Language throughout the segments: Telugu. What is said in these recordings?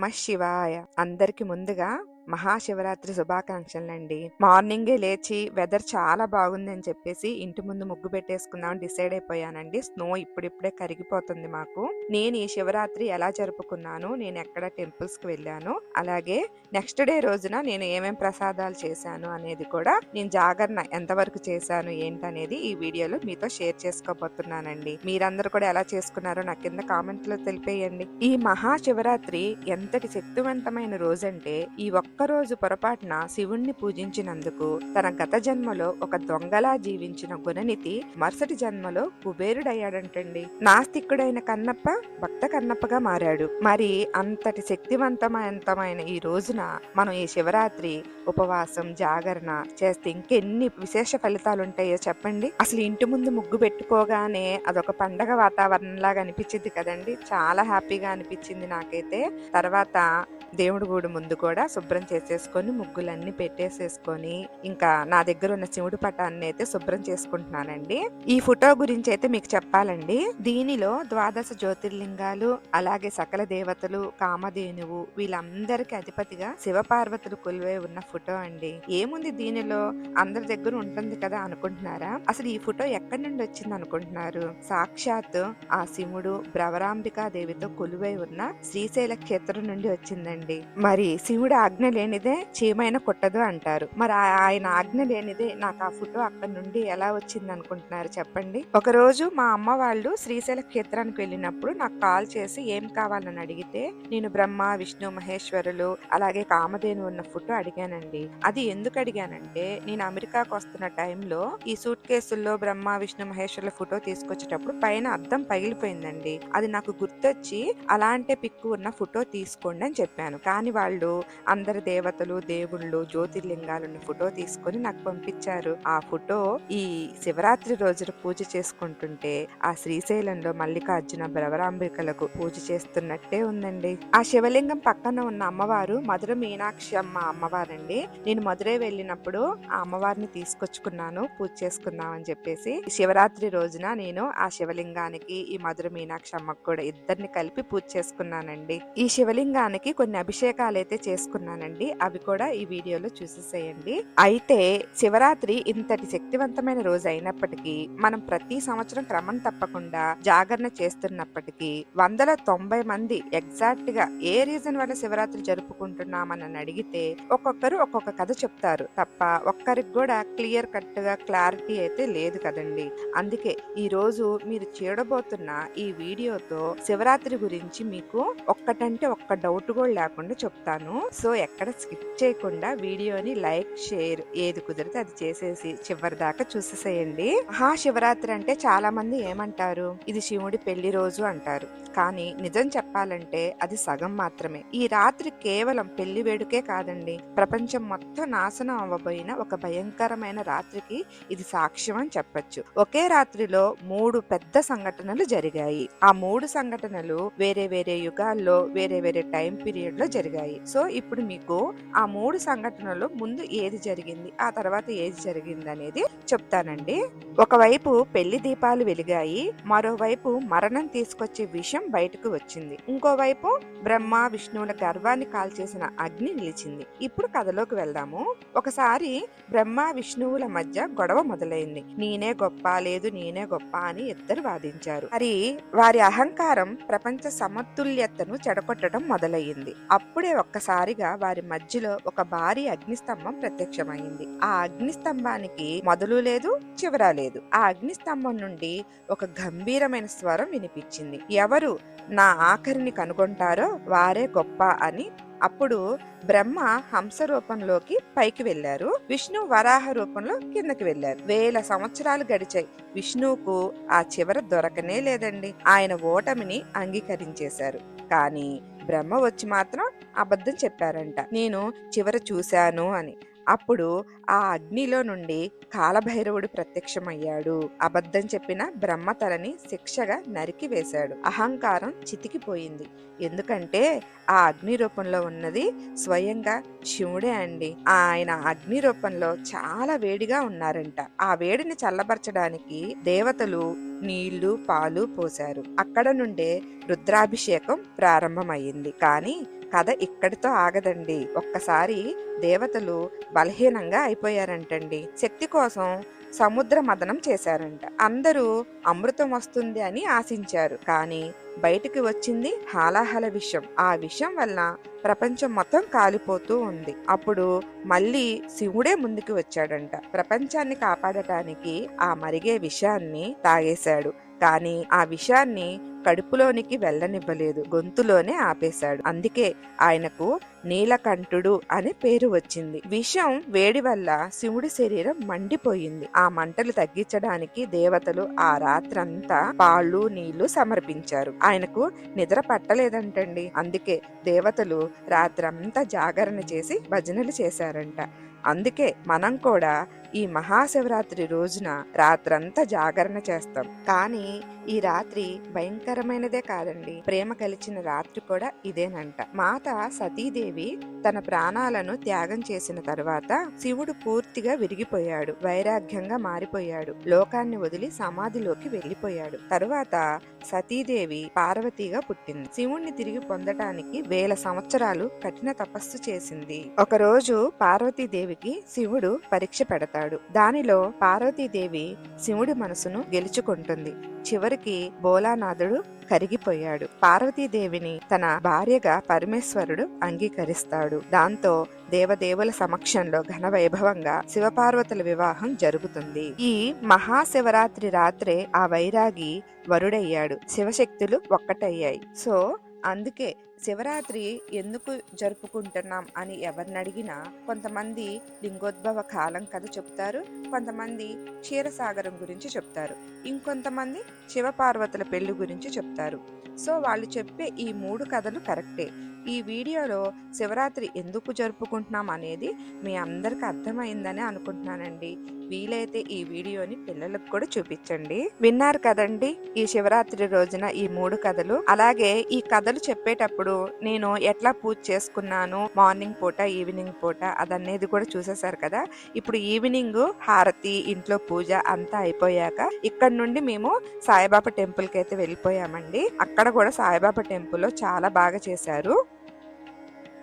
నమ శివాయ. అందరికి ముందుగా మహాశివరాత్రి శుభాకాంక్షలండి. మార్నింగే లేచి వెదర్ చాలా బాగుంది అని చెప్పేసి ఇంటి ముందు ముగ్గు పెట్టేసుకుందాం డిసైడ్ అయిపోయానండి. స్నో ఇప్పుడిప్పుడే కరిగిపోతుంది మాకు. నేను ఈ శివరాత్రి ఎలా జరుపుకున్నాను నేను ఎక్కడ టెంపుల్స్కి వెళ్ళాను అలాగే నెక్స్ట్ డే రోజున నేను ఏమేం ప్రసాదాలు చేశాను అనేది కూడా నేను జాగరణ ఎంతవరకు చేశాను ఏంటనేది ఈ వీడియోలో మీతో షేర్ చేసుకోబోతున్నానండి. మీరందరూ కూడా ఎలా చేసుకున్నారో నా కింద కామెంట్లో తెలిపేయండి. ఈ మహాశివరాత్రి ఎంతటి శక్తివంతమైన రోజంటే ఈ ఒక్క ఒక్కరోజు పొరపాటున శివుణ్ణి పూజించినందుకు తన గత జన్మలో ఒక దొంగలా జీవించిన గుణనితి మరుసటి జన్మలో కుబేరుడయ్యాడంటండి. నాస్తికుడైన కన్నప్ప భక్త కన్నప్పగా మారాడు. మరి అంతటి శక్తివంతమైన ఈ రోజున మనం ఈ శివరాత్రి ఉపవాసం జాగరణ చేస్తే ఇంకెన్ని విశేష ఫలితాలు ఉంటాయో చెప్పండి. అసలు ఇంటి ముందు ముగ్గు పెట్టుకోగానే అదొక పండగ వాతావరణంలాగా అనిపించింది కదండి. చాలా హ్యాపీగా అనిపించింది నాకైతే. తర్వాత దేవుడి గుడి ముందు కూడా శుభ్రం చేసేసుకొని ముగ్గులన్నీ పెట్టేసేసుకొని ఇంకా నా దగ్గర ఉన్న చివుడు పటాన్ని అయితే శుభ్రం చేసుకుంటున్నానండి. ఈ ఫోటో గురించి అయితే మీకు చెప్పాలండి. దీనిలో ద్వాదశ జ్యోతిర్లింగాలు అలాగే సకల దేవతలు కామధేనువు వీళ్ళందరికీ అధిపతిగా శివపార్వతులు కొలువై ఉన్న ఫోటో అండి. ఏముంది దీనిలో? అందరి దగ్గర ఉంటుంది కదా అనుకుంటున్నారా? అసలు ఈ ఫోటో ఎక్కడి నుండి వచ్చింది అనుకుంటున్నారు? సాక్షాత్ ఆ శివుడు భ్రవరాంబికా దేవితో కొలువై ఉన్న శ్రీశైల క్షేత్రం నుండి వచ్చిందండి. అండి మరి శివుడు ఆజ్ఞ లేనిదే చీమైన కొట్టదు అంటారు. మరి ఆయన ఆజ్ఞ లేనిదే నాకు ఆ ఫోటో అక్కడి నుండి ఎలా వచ్చింది అనుకుంటున్నారు చెప్పండి. ఒకరోజు మా అమ్మ వాళ్ళు శ్రీశైల క్షేత్రానికి వెళ్ళినప్పుడు నాకు కాల్ చేసి ఏం కావాలని అడిగితే నేను బ్రహ్మ విష్ణు మహేశ్వరులు అలాగే కామధేను ఉన్న ఫోటో అడిగానండి. అది ఎందుకు అడిగానంటే నేను అమెరికాకు వస్తున్న టైంలో ఈ సూట్ కేసుల్లో బ్రహ్మ విష్ణు మహేశ్వరుల ఫోటో తీసుకొచ్చేటప్పుడు పైన అద్దం పగిలిపోయిందండి. అది నాకు గుర్తొచ్చి అలాంటి పిక్కు ఉన్న ఫోటో తీసుకోండి అని చెప్పాను. కానీ వాళ్ళు అందరి దేవతలు దేవుళ్ళు జ్యోతిర్లింగాలను ఫోటో తీసుకొని నాకు పంపించారు. ఆ ఫోటో ఈ శివరాత్రి రోజున పూజ చేసుకుంటుంటే ఆ శ్రీశైలంలో మల్లికార్జున భ్రవరాంబికలకు పూజ చేస్తున్నట్టే ఉందండి. ఆ శివలింగం పక్కన ఉన్న అమ్మవారు మధుర మీనాక్షి అమ్మ అమ్మవారండి. నేను మధురై వెళ్ళినప్పుడు ఆ అమ్మవారిని తీసుకొచ్చుకున్నాను పూజ చేసుకుందాం అని చెప్పేసి శివరాత్రి రోజున నేను ఆ శివలింగానికి ఈ మధుర మీనాక్షి అమ్మకు కూడా ఇద్దరిని కలిపి పూజ చేసుకున్నానండి. ఈ శివలింగానికి కొన్ని అభిషేకాలు అయితే చేసుకున్నానండి. అవి కూడా ఈ వీడియోలో చూసేసేయండి. అయితే శివరాత్రి ఇంతటి శక్తివంతమైన రోజు అయినప్పటికీ మనం ప్రతి సంవత్సరం క్రమం తప్పకుండా జాగరణ చేస్తున్నప్పటికీ వందల తొంభై మంది ఎగ్జాక్ట్గా ఏ రీజన్ వల్ల శివరాత్రి జరుపుకుంటున్నామని అడిగితే ఒక్కొక్కరు ఒక్కొక్క కథ చెప్తారు. తప్ప ఒక్కరికి కూడా క్లియర్ కట్గా క్లారిటీ అయితే లేదు కదండి. అందుకే ఈ రోజు మీరు చేయడబోతున్న ఈ వీడియోతో శివరాత్రి గురించి మీకు ఒక్కటంటే ఒక్క డౌట్ కూడా కాకుండా చెప్తాను. సో ఎక్కడ స్కిప్ చేయకుండా వీడియోని లైక్ షేర్ ఏది కుదిరితే అది చేసేసి చివరి దాకా చూసేసేయండి. మహాశివరాత్రి అంటే చాలా మంది ఏమంటారు? ఇది శివుడి పెళ్ళి రోజు అంటారు. కానీ నిజం చెప్పాలంటే అది సగం మాత్రమే. ఈ రాత్రి కేవలం పెళ్ళి వేడుకే కాదండి. ప్రపంచం మొత్తం నాశనం అవ్వబోయిన ఒక భయంకరమైన రాత్రికి ఇది సాక్ష్యం అని చెప్పొచ్చు. ఒకే రాత్రిలో మూడు పెద్ద సంఘటనలు జరిగాయి. ఆ మూడు సంఘటనలు వేరే వేరే యుగాల్లో వేరే వేరే టైం పీరియడ్ లో జరిగాయి. సో ఇప్పుడు మీకు ఆ మూడు సంఘటనలు ముందు ఏది జరిగింది ఆ తర్వాత ఏది జరిగింది అనేది చెప్తానండి. ఒకవైపు పెళ్ళి దీపాలు వెలిగాయి మరోవైపు మరణం తీసుకొచ్చే విషయం బయటకు వచ్చింది. ఇంకోవైపు బ్రహ్మ విష్ణువుల గర్వాన్ని కాల్చేసిన అగ్ని నిలిచింది. ఇప్పుడు కథలోకి వెళ్దాము. ఒకసారి బ్రహ్మ విష్ణువుల మధ్య గొడవ మొదలైంది. నేనే గొప్ప లేదు నేనే గొప్ప అని ఇద్దరు వాదించారు. మరి వారి అహంకారం ప్రపంచ సమతుల్యతను చెడగొట్టడం మొదలయ్యింది. అప్పుడే ఒక్కసారిగా వారి మధ్యలో ఒక భారీ అగ్నిస్తంభం ప్రత్యక్షమైంది. ఆ అగ్నిస్తంభానికి మొదలు లేదు చివర లేదు. ఆ అగ్నిస్తంభం నుండి ఒక గంభీరమైన స్వరం వినిపించింది. ఎవరు నా ఆఖరిని కనుగొంటారో వారే గొప్ప అని. అప్పుడు బ్రహ్మ హంస రూపంలోకి పైకి వెళ్ళారు విష్ణు వరాహ రూపంలో కిందకి వెళ్ళారు వేల సంవత్సరాలు గడిచాయి. విష్ణువుకు ఆ చివర దొరకనే లేదండి. ఆయన ఓటమిని అంగీకరించేశారు. కానీ బ్రహ్మ వచ్చి మాత్రం అబద్ధం చెప్పారంట. నేను చివర చూశాను అని. అప్పుడు ఆ అగ్నిలో నుండి కాలభైరవుడు ప్రత్యక్షమయ్యాడు. అబద్ధం చెప్పిన బ్రహ్మ తలని శిక్షగా నరికి వేశాడు. అహంకారం చితికిపోయింది. ఎందుకంటే ఆ అగ్ని రూపంలో ఉన్నది స్వయంగా శివుడే అండి. ఆయన అగ్ని రూపంలో చాలా వేడిగా ఉన్నారంట. ఆ వేడిని చల్లబరచడానికి దేవతలు నీళ్ళు పాలు పోశారు. అక్కడ నుండే రుద్రాభిషేకం ప్రారంభమైంది కానీ కథ ఇక్కడితో ఆగదండి. ఒక్కసారి దేవతలు బలహీనంగా అయిపోయారంటండి. శక్తి కోసం సముద్ర మదనం చేశారంట. అందరూ అమృతం వస్తుంది అని ఆశించారు. కానీ బయటికి వచ్చింది హాలాహల విషం. ఆ విషం వల్ల ప్రపంచం మొత్తం కాలిపోతూ ఉంది. అప్పుడు మళ్ళీ శివుడే ముందుకు వచ్చాడంట. ప్రపంచాన్ని కాపాడటానికి ఆ మరిగే విషాన్ని తాగేశాడు. కానీ ఆ విషాన్ని కడుపులోనికి వెళ్ళనివ్వలేదు గొంతులోనే ఆపేశాడు. అందుకే ఆయనకు నీలకంఠుడు అనే పేరు వచ్చింది. విషం వేడి వల్ల శివుడి శరీరం మండిపోయింది. ఆ మంటలు తగ్గించడానికి దేవతలు ఆ రాత్రంతా పాళ్ళు నీళ్ళు సమర్పించారు. ఆయనకు నిద్ర పట్టలేదంటండి. అందుకే దేవతలు రాత్రంతా జాగరణ చేసి భజనలు చేశారంట. అందుకే మనం కూడా ఈ మహాశివరాత్రి రోజున రాత్రంతా జాగరణ చేస్తాం. కానీ ఈ రాత్రి భయంకరమైనదే కాదండి. ప్రేమ కలిచిన రాత్రి కూడా ఇదేనంట. మాత సతీదేవి తన ప్రాణాలను త్యాగం చేసిన తర్వాత శివుడు పూర్తిగా విరిగిపోయాడు. వైరాగ్యంగా మారిపోయాడు. లోకాన్ని వదిలి సమాధిలోకి వెళ్ళిపోయాడు తరువాత సతీదేవి పార్వతిగా పుట్టింది. శివుణ్ణి తిరిగి పొందటానికి వేల సంవత్సరాలు కఠిన తపస్సు చేసింది. ఒకరోజు పార్వతీదేవికి శివుడు పరీక్ష పెడతాడు. దానిలో పార్వతీదేవి శివుడి మనసును గెలుచుకుంటుంది. చివరికి బోలానాథుడు కరిగిపోయాడు. పార్వతీదేవిని తన భార్యగా పరమేశ్వరుడు అంగీకరిస్తాడు. దాంతో దేవదేవుల సమక్షంలో ఘన వైభవంగా శివపార్వతుల వివాహం జరుగుతుంది. ఈ మహాశివరాత్రి రాత్రే ఆ వైరాగి వరుడయ్యాడు. శివశక్తులు ఒక్కటయ్యాయి. సో అందుకే శివరాత్రి ఎందుకు జరుపుకుంటున్నాం అని ఎవరిని అడిగినా కొంతమంది లింగోద్భవ కాలం కథ చెప్తారు కొంతమంది క్షీరసాగరం గురించి చెప్తారు ఇంకొంతమంది శివపార్వతుల పెళ్ళి గురించి చెప్తారు సో వాళ్ళు చెప్పే ఈ మూడు కథలు కరెక్టే. ఈ వీడియోలో శివరాత్రి ఎందుకు జరుపుకుంటున్నాం అనేది మీ అందరికి అర్థమైందని అనుకుంటున్నానండి. వీలైతే ఈ వీడియోని పిల్లలకు కూడా చూపించండి. విన్నారు కదండి ఈ శివరాత్రి రోజున ఈ మూడు కథలు? అలాగే ఈ కథలు చెప్పేటప్పుడు నేను ఎట్లా పూజ చేసుకున్నాను? మార్నింగ్ పూట ఈవినింగ్ పూట అదనేది కూడా చూసేశారు కదా? ఇప్పుడు ఈవినింగ్ హారతి ఇంట్లో పూజ అంతా అయిపోయాక ఇక్కడ నుండి మేము సాయిబాబా టెంపుల్కి అయితే వెళ్ళిపోయామండి. అక్కడ కూడా సాయిబాబా టెంపుల్లో చాలా బాగా చేశారు.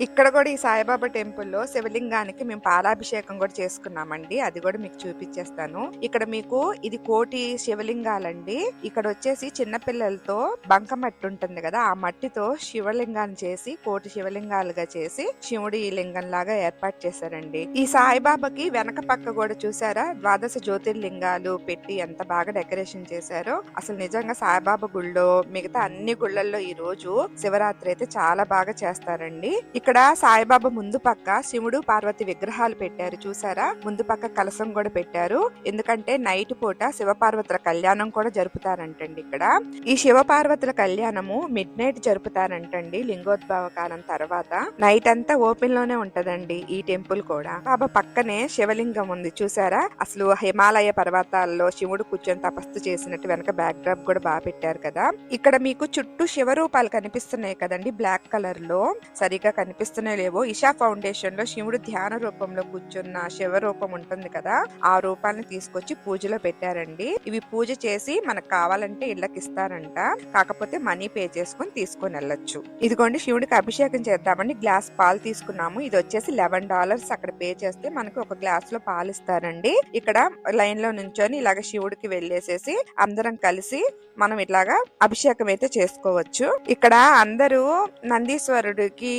ఇక్కడ కూడా ఈ సాయిబాబా టెంపుల్లో శివలింగానికి మేము పాలాభిషేకం కూడా చేసుకున్నామండి. అది కూడా మీకు చూపించేస్తాను ఇక్కడ మీకు ఇది కోటి శివలింగాలండి. ఇక్కడ వచ్చేసి చిన్నపిల్లలతో బంక మట్టి ఉంటుంది కదా ఆ మట్టితో శివలింగాన్ని చేసి కోటి శివలింగాలుగా చేసి శివుడి లింగం లాగా ఏర్పాటు చేశారండి. ఈ సాయిబాబాకి వెనక పక్క కూడా చూసారా? ద్వాదశ జ్యోతిర్లింగాలు పెట్టి ఎంత బాగా డెకరేషన్ చేశారో. అసలు నిజంగా సాయిబాబా గుళ్ళో మిగతా అన్ని గుళ్ళల్లో ఈ రోజు శివరాత్రి అయితే చాలా బాగా చేస్తారండి. ఇక్కడ సాయిబాబా ముందు పక్క శివుడు పార్వతి విగ్రహాలు పెట్టారు చూసారా? ముందు పక్క కలసం కూడా పెట్టారు. ఎందుకంటే నైట్ పూట శివపార్వతుల కళ్యాణం కూడా జరుపుతారంటండి ఇక్కడ. ఈ శివపార్వతుల కళ్యాణము మిడ్ నైట్ జరుపుతారంటండి లింగోద్భవ కాలం తర్వాత. నైట్ అంతా ఓపెన్లోనే ఉంటదండి ఈ టెంపుల్ కూడా. బాబా పక్కనే శివలింగం ఉంది చూసారా? అసలు హిమాలయ పర్వతాల్లో శివుడు కూర్చొని తపస్సు చేసినట్టు వెనక బ్యాక్ డ్రాప్ కూడా బాగా పెట్టారు కదా. ఇక్కడ మీకు చుట్టూ శివరూపాలు కనిపిస్తున్నాయి కదండి బ్లాక్ కలర్లో. సరిగా కనిపి కనిపిస్తూనే లేవో ఇషా ఫౌండేషన్లో శివుడు ధ్యాన రూపంలో కూర్చున్న శివ రూపం ఉంటుంది కదా ఆ రూపాన్ని తీసుకొచ్చి పూజలో పెట్టారండి. ఇవి పూజ చేసి మనకు కావాలంటే ఇళ్ళకి ఇస్తారంట. కాకపోతే మనీ పే చేసుకొని తీసుకొని వెళ్ళొచ్చు. ఇదిగోండి శివుడికి అభిషేకం చేద్దామని గ్లాస్ పాలు తీసుకున్నాము. ఇది వచ్చేసి లెవెన్ డాలర్స్ అక్కడ పే చేస్తే మనకు ఒక గ్లాస్లో పాలు ఇస్తారండి. ఇక్కడ లైన్లో నుంచొని ఇలాగ శివుడికి వెళ్ళేసేసి అందరం కలిసి మనం ఇట్లాగా అభిషేకం అయితే చేసుకోవచ్చు. ఇక్కడ అందరూ నందీశ్వరుడికి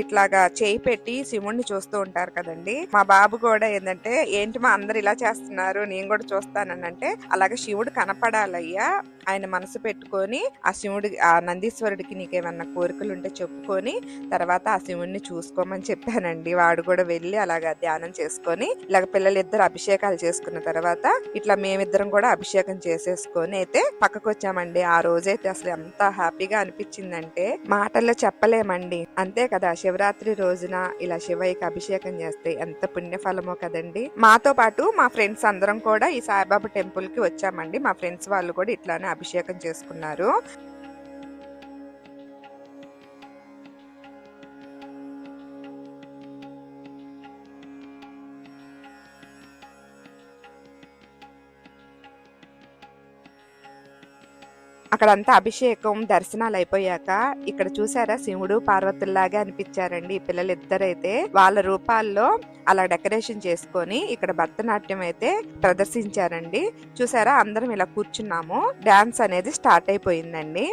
ఇట్లాగా చేయి పెట్టి శివుణ్ణి చూస్తూ ఉంటారు కదండి. మా బాబు కూడా ఏంటంటే ఏంటి మా అందరు ఇలా చేస్తున్నారు నేను కూడా చూస్తానని అంటే అలాగే శివుడు కనపడాలయ్యా. ఆయన మనసు పెట్టుకొని ఆ శివుడి ఆ నందీశ్వరుడికి నీకేమన్నా కోరికలు ఉంటే చెప్పుకొని తర్వాత ఆ శివుణ్ణి చూసుకోమని చెప్పానండి. వాడు కూడా వెళ్ళి అలాగా ధ్యానం చేసుకొని ఇలాగ పిల్లలిద్దరు అభిషేకాలు చేసుకున్న తర్వాత ఇట్లా మేమిద్దరం కూడా అభిషేకం చేసేసుకొని అయితే పక్కకు వచ్చామండి ఆ రోజైతే అసలు ఎంత హ్యాపీగా అనిపించిందంటే మాటల్లో చెప్పలేమండి. అంతే కదా శివరాత్రి రోజున ఇలా శివయ్యకి అభిషేకం చేస్తే ఎంత పుణ్యఫలమో కదండి. మాతో పాటు మా ఫ్రెండ్స్ అందరం కూడా ఈ సాయిబాబా టెంపుల్కి వచ్చామండి. మా ఫ్రెండ్స్ వాళ్ళు కూడా ఇట్లానే అభిషేకం చేసుకున్నారు. అక్కడంతా అభిషేకం దర్శనాలు అయిపోయాక ఇక్కడ చూసారా శివుడు పార్వతుల్లాగా అనిపించారండి. పిల్లలిద్దరైతే పిల్లలు ఇద్దరైతే వాళ్ళ రూపాల్లో అలా డెకరేషన్ చేసుకొని ఇక్కడ భరతనాట్యం అయితే ప్రదర్శించారండి. చూసారా అందరం ఇలా కూర్చున్నాము. డాన్స్ అనేది స్టార్ట్ అయిపోయిందండి.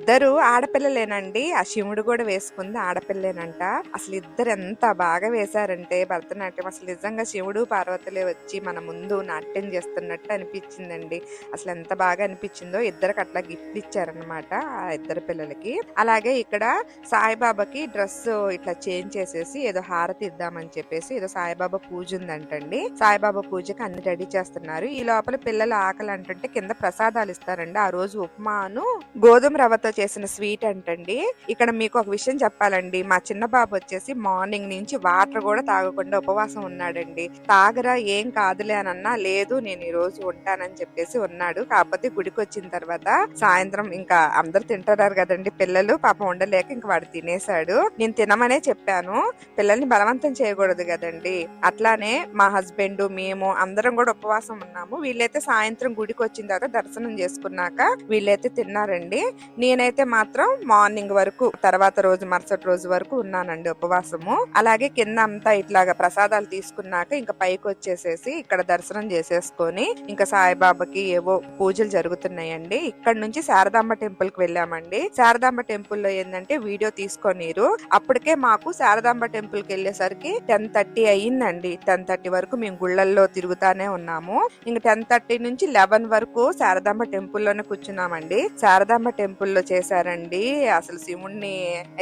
ఇద్దరు ఆడ ఆడపిల్లలేనండి. ఆ శివుడు కూడా వేసుకుంది ఆడపిల్లేనంట. అసలు ఇద్దరు ఎంత బాగా వేశారంటే భరతనాట్యం. అసలు నిజంగా శివుడు పార్వతులే వచ్చి మన ముందు నాట్యం చేస్తున్నట్టు అనిపించిందండి. అసలు ఎంత బాగా అనిపించిందో ఇద్దరికి అట్లా గిఫ్ట్ ఇచ్చారనమాట ఆ ఇద్దరు పిల్లలకి. అలాగే ఇక్కడ సాయిబాబాకి డ్రెస్ ఇట్లా చేంజ్ చేసేసి ఏదో హారతి ఇద్దామని చెప్పేసి ఏదో సాయిబాబా పూజ ఉందంటండి. సాయిబాబా పూజకి అన్ని రెడీ చేస్తున్నారు. ఈ లోపల పిల్లలు ఆకలి అంటుంటే కింద ప్రసాదాలు ఇస్తారండి. ఆ రోజు ఉప్మాను గోధుమ రవ్వతో చేసిన స్వీట్ అంటండి. ఇక్కడ మీకు ఒక విషయం చెప్పాలండి. మా చిన్న బాబు వచ్చేసి మార్నింగ్ నుంచి వాటర్ కూడా తాగకుండా ఉపవాసం ఉన్నాడండి. తాగరా ఏం కాదులే అని అన్నా లేదు నేను ఈ రోజు ఉంటానని చెప్పేసి ఉన్నాడు. కాకపోతే గుడికి వచ్చిన తర్వాత సాయంత్రం ఇంకా అందరు తింటున్నారు కదండి. పిల్లలు పాపం ఉండలేక ఇంక వాడు తినేశాడు. నేను తినమనే చెప్పాను. పిల్లల్ని బలవంతం చేయకూడదు కదండి. అట్లానే మా హస్బెండ్ మేము అందరం కూడా ఉపవాసం ఉన్నాము. వీళ్ళైతే సాయంత్రం గుడికి వచ్చిన తర్వాత దర్శనం చేసుకున్నాక వీళ్ళైతే తిన్నారండి. నేనైతే మాత్రం మార్నింగ్ వరకు తర్వాత రోజు మరుసటి రోజు వరకు ఉన్నానండి ఉపవాసము. అలాగే కింద అంతా ఇట్లాగా ప్రసాదాలు తీసుకున్నాక ఇంకా పైకి వచ్చేసేసి ఇక్కడ దర్శనం చేసేసుకొని ఇంకా సాయిబాబాకి ఏవో పూజలు జరుగుతున్నాయండి. ఇక్కడ నుంచి శారదాంబ టెంపుల్కి వెళ్ళామండి. శారదాంబ టెంపుల్లో ఏంటంటే వీడియో తీసుకొనిరు. అప్పటికే మాకు శారదాంబ టెంపుల్కి వెళ్ళేసరికి టెన్ థర్టీ అయ్యిందండి టెన్ థర్టీ వరకు మేము గుళ్ళల్లో తిరుగుతానే ఉన్నాము. ఇంకా టెన్ థర్టీ నుంచి లెవెన్ వరకు శారదాంబ టెంపుల్లోనే కూర్చున్నామండి. శారదాంబ టెంపుల్లో చేశారండి. అసలు శివుణ్ణి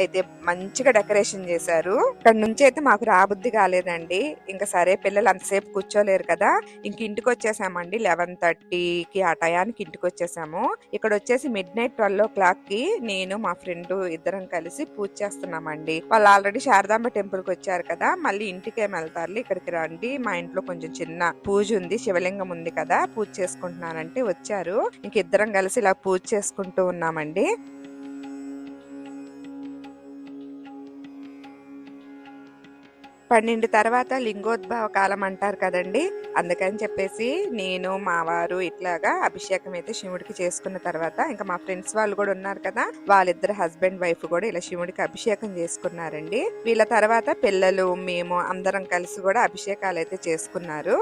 అయితే మంచిగా డెకరేషన్ చేశారు. ఇక్కడ నుంచి అయితే మాకు రాబుద్ది కాలేదండి. ఇంకా సరే పిల్లలు అంతసేపు కూర్చోలేరు కదా. ఇంక ఇంటికి వచ్చేసామండి. లెవెన్ థర్టీకి ఆ టయానికి ఇంటికి వచ్చేసాము. ఇక్కడ వచ్చేసి మిడ్ నైట్ ట్వెల్వ్ ఓ క్లాక్కి నేను మా ఫ్రెండ్ ఇద్దరం కలిసి పూజ చేస్తున్నామండి. వాళ్ళు ఆల్రెడీ శారదాంబ టెంపుల్కి వచ్చారు కదా. మళ్ళీ ఇంటికి వెళ్తారు? ఇక్కడికి రండి. మా ఇంట్లో కొంచెం చిన్న పూజ ఉంది. శివలింగం ఉంది కదా. పూజ చేసుకుంటున్నానంటే వచ్చారు. ఇంక ఇద్దరం కలిసి ఇలా పూజ చేసుకుంటూ ఉన్నామండి. పన్నెండు తర్వాత లింగోద్భవ కాలం అంటారు కదండి. అందుకని చెప్పేసి నేను మా వారు ఇట్లాగా అభిషేకం అయితే శివుడికి చేసుకున్న తర్వాత ఇంకా మా ఫ్రెండ్స్ వాళ్ళు కూడా ఉన్నారు కదా వాళ్ళిద్దరు హస్బెండ్ వైఫ్ కూడా ఇలా శివుడికి అభిషేకం చేసుకున్నారండి. వీళ్ళ తర్వాత పిల్లలు మేము అందరం కలిసి కూడా అభిషేకాలు అయితే చేసుకున్నారు.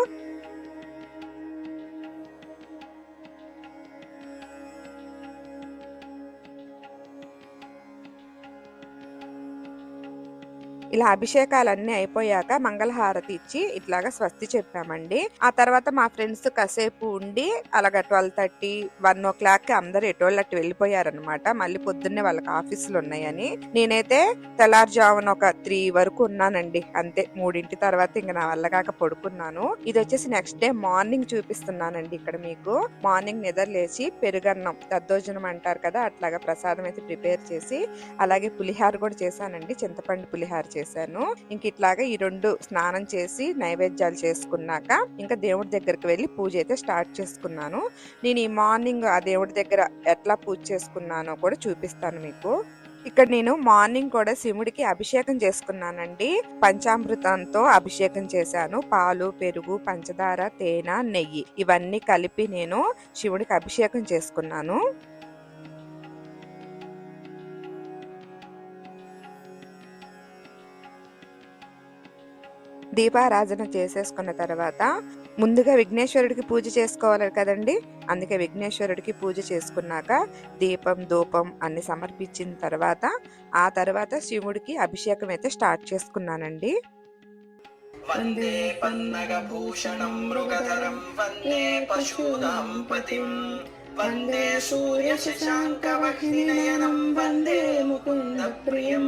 ఇలా అభిషేకాలన్నీ అయిపోయాక మంగళహారతి ఇచ్చి ఇట్లాగా స్వస్తి చెప్పామండి. ఆ తర్వాత మా ఫ్రెండ్స్ కాసేపు ఉండి అలాగ twelve thirty one o'clock అందరూ అందరు ఎటోళ్ళు అటు వెళ్ళిపోయారనమాట మళ్ళీ పొద్దున్నే వాళ్ళకి ఆఫీసులు ఉన్నాయని. నేనైతే తెల్లారుజామున ఒక త్రీ వరకు ఉన్నానండి. అంతే మూడింటి తర్వాత ఇంక నా వల్ల కాక పడుకున్నాను. ఇది వచ్చేసి నెక్స్ట్ డే మార్నింగ్ చూపిస్తున్నానండి ఇక్కడ మీకు. మార్నింగ్ నిద్ర లేచి పెరుగన్నం దద్దోజనం అంటారు కదా అట్లాగా ప్రసాదం అయితే ప్రిపేర్ చేసి అలాగే పులిహార కూడా చేశానండి. చింతపండు పులిహార చేసి చేశాను. ఇంక ఇట్లాగా ఈ రెండు స్నానం చేసి నైవేద్యాలు చేసుకున్నాక ఇంకా దేవుడి దగ్గరికి వెళ్ళి పూజ అయితే స్టార్ట్ చేసుకున్నాను. నేను ఈ మార్నింగ్ ఆ దేవుడి దగ్గర ఎట్లా పూజ చేసుకున్నానో కూడా చూపిస్తాను మీకు. ఇక్కడ నేను మార్నింగ్ కూడా శివుడికి అభిషేకం చేసుకున్నానండి. పంచామృతంతో అభిషేకం చేశాను. పాలు పెరుగు పంచదార తేనె నెయ్యి ఇవన్నీ కలిపి నేను శివుడికి అభిషేకం చేసుకున్నాను. దీపారాధన చేసేసుకున్న తర్వాత ముందుగా విఘ్నేశ్వరుడికి పూజ చేసుకోవాలి కదండి. అందుకే విఘ్నేశ్వరుడికి పూజ చేసుకున్నాక దీపం ధూపం అన్ని సమర్పించిన తర్వాత ఆ తర్వాత శివుడికి అభిషేకం అయితే స్టార్ట్ చేసుకున్నానండి. వందే పన్నగభూషణం మృగధరం వందే పశూనాం వందే వందే ముకుంద ప్రియం.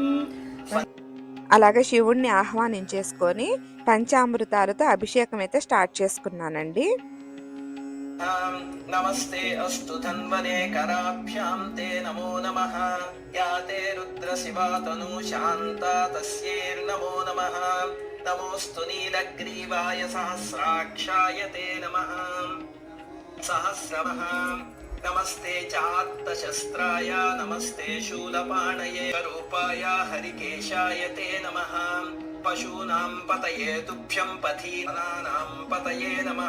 అలాగే శివుణ్ణి ఆహ్వానించేసుకొని పంచామృతాలతో అభిషేకం అయితే స్టార్ట్ చేసుకున్నానండి. నమస్తే అస్తు ధన్వనే కరాభ్యాం తే నమో నమ. యాతే రుద్ర శివా తను శాంత తస్యేర్నమో నమ నమోస్తు నీలగ్రీవాయ సహస్రాక్షాయ తే నమ. సహస్రమ నమస్తే చాత్తశస్త్రాయ నమస్తే శూలపాణయే రూపాయ హరికేశాయ తే నమ. పశూనాం పతయే తుభ్యం పథీనానాం పతయే నమ.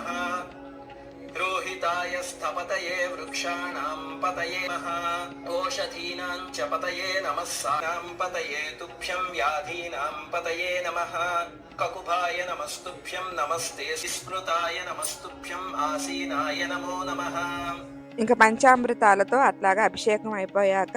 రోహితాయ స్థపతయే వృక్షాణం పతయే నమః. ఓషధీనాం చ పతయే నమః. సానాం పతయే తుభ్యం వ్యాధీనాం పతయే నమః. కకుభాయ నమస్తుభ్యం నమస్తే స్మృతాయ నమస్తుభ్యం ఆసీనాయ నమో నమః. ఇంకా పంచామృతాలతో అట్లాగా అభిషేకం అయిపోయాక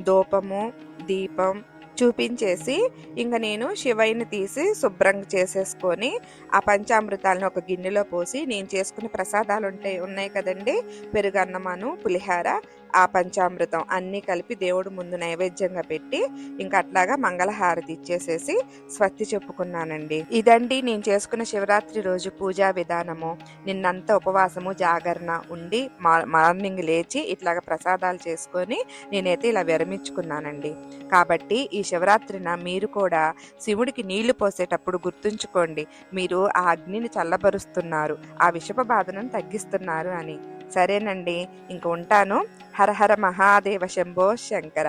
ధూపము దీపం చూపించేసి ఇంకా నేను శివయ్యని తీసి శుభ్రంగా చేసేసుకొని ఆ పంచామృతాలను ఒక గిన్నెలో పోసి నేను చేసుకునే ప్రసాదాలు ఉంటాయి ఉన్నాయి కదండి. పెరుగన్నమాను పులిహార ఆ పంచామృతం అన్నీ కలిపి దేవుడు ముందు నైవేద్యంగా పెట్టి ఇంకా అట్లాగా మంగళహారతి ఇచ్చేసేసి స్వస్తి చెప్పుకున్నానండి. ఇదండి నేను చేసుకున్న శివరాత్రి రోజు పూజా విధానము. నిన్నంతా ఉపవాసము జాగరణ ఉండి మా- మార్నింగ్ లేచి ఇట్లాగ ప్రసాదాలు చేసుకొని నేనైతే ఇలా విరమించుకున్నానండి. కాబట్టి ఈ శివరాత్రిన మీరు కూడా శివుడికి నీళ్ళు పోసేటప్పుడు గుర్తుంచుకోండి. మీరు ఆ అగ్నిని చల్లబరుస్తున్నారు ఆ విషప బాధను తగ్గిస్తున్నారు అని. సరేనండి ఇంక ఉంటాను. హర హర మహాదేవ శంభో శంకర.